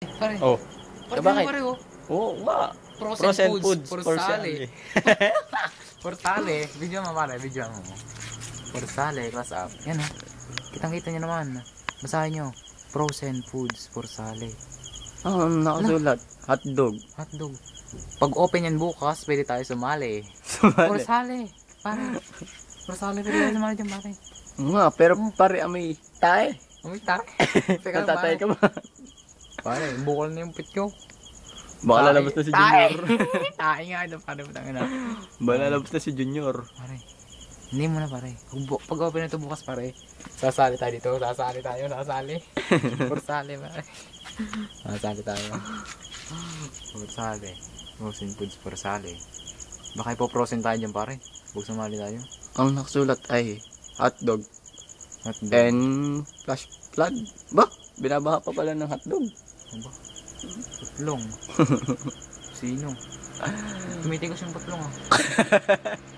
Pare. Oh. Pare, Eh, bakit? pare, oh. Oo, nga. Frozen, Frozen foods, foods, for for sale. sale. Portale. Video mo pare, video mo. Portale, class up. Yan oh. Kitang kita nyo naman. Basahin nyo. Frozen foods for sale. Oh, nakasulat. Hotdog. Hotdog. Pag open yan bukas, pwede tayo sumali. For Sumali. sale. Pare. For sale, pwede tayo sumali dyan, pare. Nga, pero pare amoy tayo. Teka lang, Natatay ka ba? Pare, bukol na yung pit ko. Baka lalabas na si Junior. Tayo nga ito, pare. Butang na. Baka lalabas na si Junior. Pare. Hindi mo na pare. Pag, open na ito bukas pare, sasali tayo dito. Sasali tayo, sasali. Pursali pare. Sasali tayo. Pursali. Frozen foods pursali. Baka ipoprosen tayo dyan pare. Huwag sumali tayo. Ang nakasulat ay hotdog Hotdog. and flash flood. Ba? Binabaha pa pala ng hotdog. Ano ba? Putlong. Sino? Tumitigos yung putlong ah.